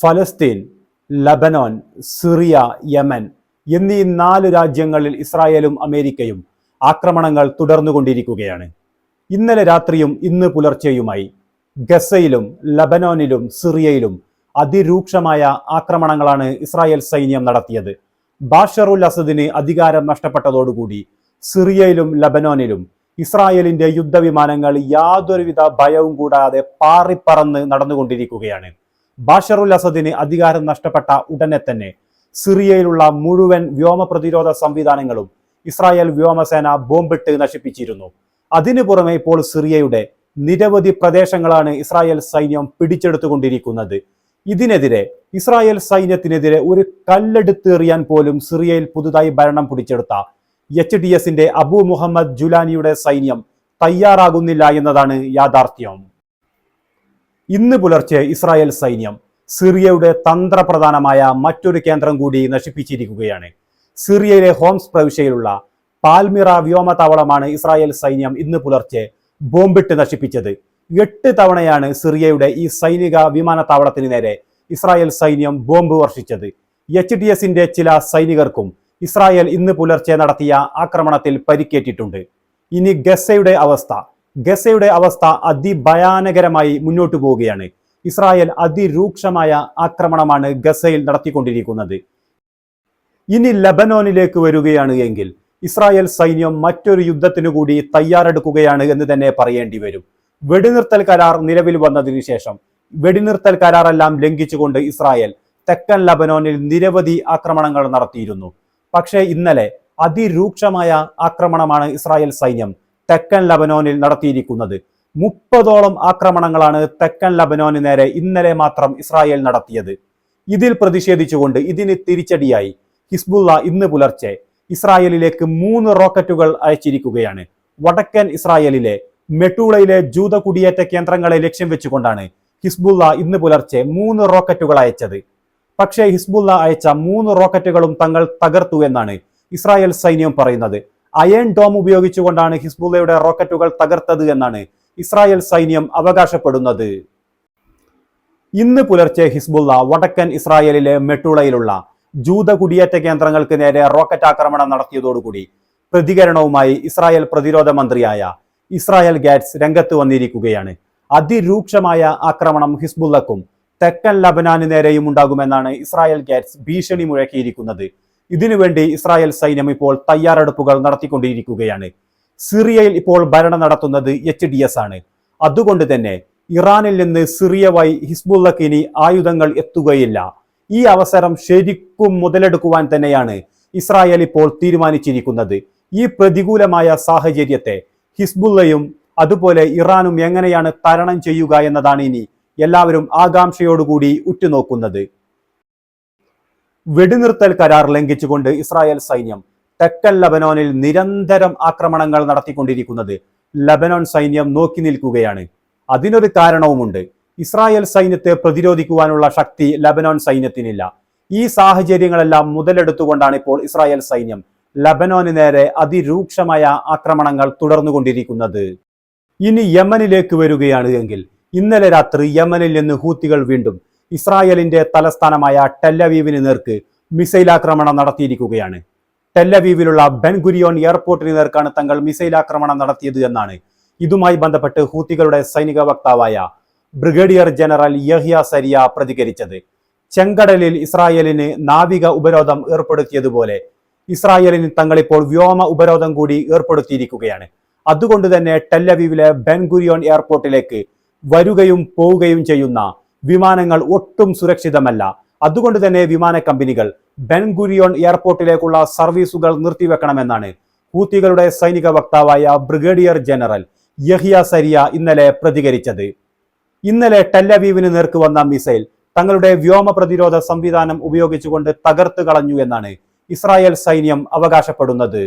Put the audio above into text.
ഫലസ്തീൻ Lebanon Syria Yemen എന്നീ നാല് രാജ്യങ്ങളിൽ ഇസ്രായേലും അമേരിക്കയും ആക്രമണങ്ങൾ തുടർന്നുകൊണ്ടിരിക്കുകയാണ്. ഇന്നലെ രാത്രിയും ഇന്ന് പുലർച്ചെയുമായി ഗസയിലും ലബനോനിലും സിറിയയിലും അതിരൂക്ഷമായ ആക്രമണങ്ങളാണ് ഇസ്രായേൽ സൈന്യം നടത്തിയത്. ബാഷറുൽ അസദിന് അധികാരം നഷ്ടപ്പെട്ടതോടുകൂടി സിറിയയിലും ലബനോനിലും ഇസ്രായേലിന്റെ യുദ്ധവിമാനങ്ങൾ യാതൊരുവിധ ഭയവും കൂടാതെ പാറിപ്പറന്ന് നടന്നുകൊണ്ടിരിക്കുകയാണ്. ബാഷറുൽ അസദിന് അധികാരം നഷ്ടപ്പെട്ട ഉടനെ തന്നെ സിറിയയിലുള്ള മുഴുവൻ വ്യോമ പ്രതിരോധ സംവിധാനങ്ങളും ഇസ്രായേൽ വ്യോമസേന ബോംബിട്ട് നശിപ്പിച്ചിരുന്നു. അതിനു പുറമെ ഇപ്പോൾ സിറിയയുടെ നിരവധി പ്രദേശങ്ങളാണ് ഇസ്രായേൽ സൈന്യം പിടിച്ചെടുത്തുകൊണ്ടിരിക്കുന്നത്. ഇതിനെതിരെ ഇസ്രായേൽ സൈന്യത്തിനെതിരെ ഒരു കല്ലെടുത്തേറിയാൻ പോലും സിറിയയിൽ പുതുതായി ഭരണം പിടിച്ചെടുത്ത എച്ച് ഡി എസിന്റെ അബു മുഹമ്മദ് ജുലാനിയുടെ സൈന്യം തയ്യാറാകുന്നില്ല എന്നതാണ് യാഥാർത്ഥ്യം. ഇന്ന് പുലർച്ചെ ഇസ്രായേൽ സൈന്യം സിറിയയുടെ തന്ത്രപ്രധാനമായ മറ്റൊരു കേന്ദ്രം കൂടി നശിപ്പിച്ചിരിക്കുകയാണ്. സിറിയയിലെ ഹോംസ് പ്രവിശ്യയിലുള്ള പാൽമിറ വ്യോമതാവളമാണ് ഇസ്രായേൽ സൈന്യം ഇന്ന് പുലർച്ചെ ബോംബിട്ട് നശിപ്പിച്ചത്. എട്ട് തവണയാണ് സിറിയയുടെ ഈ സൈനിക വിമാനത്താവളത്തിന് നേരെ ഇസ്രായേൽ സൈന്യം ബോംബ് വർഷിച്ചത്. എച്ച് ഡി എസിന്റെ ചില സൈനികർക്കും ഇസ്രായേൽ ഇന്ന് പുലർച്ചെ നടത്തിയ ആക്രമണത്തിൽ പരിക്കേറ്റിട്ടുണ്ട്. ഇനി ഗസയുടെ അവസ്ഥ. ഗസയുടെ അവസ്ഥ അതിഭയാനകരമായി മുന്നോട്ടു പോവുകയാണ്. ഇസ്രായേൽ അതിരൂക്ഷമായ ആക്രമണമാണ് ഗസയിൽ നടത്തിക്കൊണ്ടിരിക്കുന്നത്. ഇനി ലബനോനിലേക്ക് വരികയാണ് എങ്കിൽ ഇസ്രായേൽ സൈന്യം മറ്റൊരു യുദ്ധത്തിനു കൂടി തയ്യാറെടുക്കുകയാണ് എന്ന് തന്നെ പറയേണ്ടി വരും. വെടിനിർത്തൽ കരാർ നിലവിൽ വന്നതിനു ശേഷം വെടിനിർത്തൽ കരാറെല്ലാം ലംഘിച്ചുകൊണ്ട് ഇസ്രായേൽ തെക്കൻ ലബനോനിൽ നിരവധി ആക്രമണങ്ങൾ നടത്തിയിരുന്നു. പക്ഷേ ഇന്നലെ അതിരൂക്ഷമായ ആക്രമണമാണ് ഇസ്രായേൽ സൈന്യം തെക്കൻ ലബനോനിൽ നടത്തിയിരിക്കുന്നത്. മുപ്പതോളം ആക്രമണങ്ങളാണ് തെക്കൻ ലബനോന് നേരെ ഇന്നലെ മാത്രം ഇസ്രായേൽ നടത്തിയത്. ഇതിൽ പ്രതിഷേധിച്ചുകൊണ്ട് ഇതിന് തിരിച്ചടിയായി ഹിസ്ബുള്ള ഇന്ന് പുലർച്ചെ ഇസ്രായേലിലേക്ക് മൂന്ന് റോക്കറ്റുകൾ അയച്ചിരിക്കുകയാണ്. വടക്കൻ ഇസ്രായേലിലെ മെട്ടൂളയിലെ ജൂത കുടിയേറ്റ കേന്ദ്രങ്ങളെ ലക്ഷ്യം വെച്ചുകൊണ്ടാണ് ഹിസ്ബുള്ള ഇന്ന് പുലർച്ചെ മൂന്ന് റോക്കറ്റുകൾ അയച്ചത്. പക്ഷേ ഹിസ്ബുള്ള അയച്ച മൂന്ന് റോക്കറ്റുകളും തങ്ങൾ തകർത്തു എന്നാണ് ഇസ്രായേൽ സൈന്യം പറയുന്നത്. അയൺ ഡോം ഉപയോഗിച്ചുകൊണ്ടാണ് ഹിസ്ബുള്ളയുടെ റോക്കറ്റുകൾ തകർത്തത് എന്നാണ് ഇസ്രായേൽ സൈന്യം അവകാശപ്പെടുന്നത്. ഇന്ന് പുലർച്ചെ ഹിസ്ബുള്ള വടക്കൻ ഇസ്രായേലിലെ മെട്ടുളയിലുള്ള ജൂത കുടിയേറ്റ കേന്ദ്രങ്ങൾക്ക് നേരെ റോക്കറ്റ് ആക്രമണം നടത്തിയതോടുകൂടി പ്രതികരണവുമായി ഇസ്രായേൽ പ്രതിരോധ മന്ത്രിയായ ഇസ്രായേൽ ഗാറ്റ്സ് രംഗത്ത് വന്നിരിക്കുകയാണ്. അതിരൂക്ഷമായ ആക്രമണം ഹിസ്ബുള്ളക്കും തെക്കൻ ലബനാന് നേരെയും ഉണ്ടാകുമെന്നാണ് ഇസ്രായേൽ ഗാറ്റ്സ് ഭീഷണി മുഴക്കിയിരിക്കുന്നത്. ഇതിനുവേണ്ടി ഇസ്രായേൽ സൈന്യം ഇപ്പോൾ തയ്യാറെടുപ്പുകൾ നടത്തിക്കൊണ്ടിരിക്കുകയാണ്. സിറിയയിൽ ഇപ്പോൾ ഭരണം നടത്തുന്നത് എച്ച് ഡി എസ് ആണ്. അതുകൊണ്ട് തന്നെ ഇറാനിൽ നിന്ന് സിറിയ വഴി ഇനി ആയുധങ്ങൾ എത്തുകയില്ല. ഈ അവസരം ശരിക്കും മുതലെടുക്കുവാൻ തന്നെയാണ് ഇസ്രായേൽ ഇപ്പോൾ തീരുമാനിച്ചിരിക്കുന്നത്. ഈ പ്രതികൂലമായ സാഹചര്യത്തെ ഹിസ്ബുള്ളയും അതുപോലെ ഇറാനും എങ്ങനെയാണ് തരണം ചെയ്യുക എന്നതാണ് ഇനി എല്ലാവരും ആകാംക്ഷയോടുകൂടി ഉറ്റുനോക്കുന്നത്. വെടിനിർത്തൽ കരാർ ലംഘിച്ചുകൊണ്ട് ഇസ്രായേൽ സൈന്യം തെക്കൻ ലബനോനിൽ നിരന്തരം ആക്രമണങ്ങൾ നടത്തിക്കൊണ്ടിരിക്കുന്നത് ലബനോൻ സൈന്യം നോക്കി നിൽക്കുകയാണ്. അതിനൊരു കാരണവുമുണ്ട്. ഇസ്രായേൽ സൈന്യത്തെ പ്രതിരോധിക്കുവാനുള്ള ശക്തി ലബനോൻ സൈന്യത്തിനില്ല. ഈ സാഹചര്യങ്ങളെല്ലാം മുതലെടുത്തുകൊണ്ടാണ് ഇപ്പോൾ ഇസ്രായേൽ സൈന്യം ലബനോന് നേരെ അതിരൂക്ഷമായ ആക്രമണങ്ങൾ തുടർന്നുകൊണ്ടിരിക്കുന്നത്. ഇനി യമനിലേക്ക് വരികയാണ് എങ്കിൽ ഇന്നലെ രാത്രി യമനിൽ നിന്ന് ഹൂത്തികൾ വീണ്ടും ഇസ്രായേലിന്റെ തലസ്ഥാനമായ ടെല്ലവീവിന് നേർക്ക് മിസൈൽ ആക്രമണം നടത്തിയിരിക്കുകയാണ്. ടെല്ലവീവിലുള്ള ബെൻഗുരിയോൺ എയർപോർട്ടിന് നേർക്കാണ് തങ്ങൾ മിസൈൽ ആക്രമണം നടത്തിയത് എന്നാണ്. ഇതുമായി ബന്ധപ്പെട്ട് ഹൂത്തികളുടെ സൈനിക വക്താവായ ബ്രിഗേഡിയർ ജനറൽ യഹിയ സരിയ പ്രതികരിച്ചത്. ചെങ്കടലിൽ ഇസ്രായേലിന് നാവിക ഉപരോധം ഏർപ്പെടുത്തിയതുപോലെ ഇസ്രായേലിന് തങ്ങളിപ്പോൾ വ്യോമ ഉപരോധം കൂടി ഏർപ്പെടുത്തിയിരിക്കുകയാണ്. അതുകൊണ്ട് തന്നെ ടെല്ലവീവിലെ ബെൻഗുരിയോൺ എയർപോർട്ടിലേക്ക് വരുകയും പോവുകയും ചെയ്യുന്ന വിമാനങ്ങൾ ഒട്ടും സുരക്ഷിതമല്ല. അതുകൊണ്ട് തന്നെ വിമാന കമ്പനികൾ ബെൻഗുരിയോൺ എയർപോർട്ടിലേക്കുള്ള സർവീസുകൾ നിർത്തിവെക്കണമെന്നാണ് ഹൂത്തികളുടെ സൈനിക വക്താവായ ബ്രിഗേഡിയർ ജനറൽ യഹിയ സരിയ ഇന്നലെ പ്രതികരിച്ചത്. ഇന്നലെ ടെല്ലവീവിന് നേർക്ക് വന്ന മിസൈൽ തങ്ങളുടെ വ്യോമ പ്രതിരോധ സംവിധാനം ഉപയോഗിച്ചുകൊണ്ട് തകർത്ത് കളഞ്ഞു എന്നാണ് ഇസ്രായേൽ സൈന്യം അവകാശപ്പെടുന്നത്.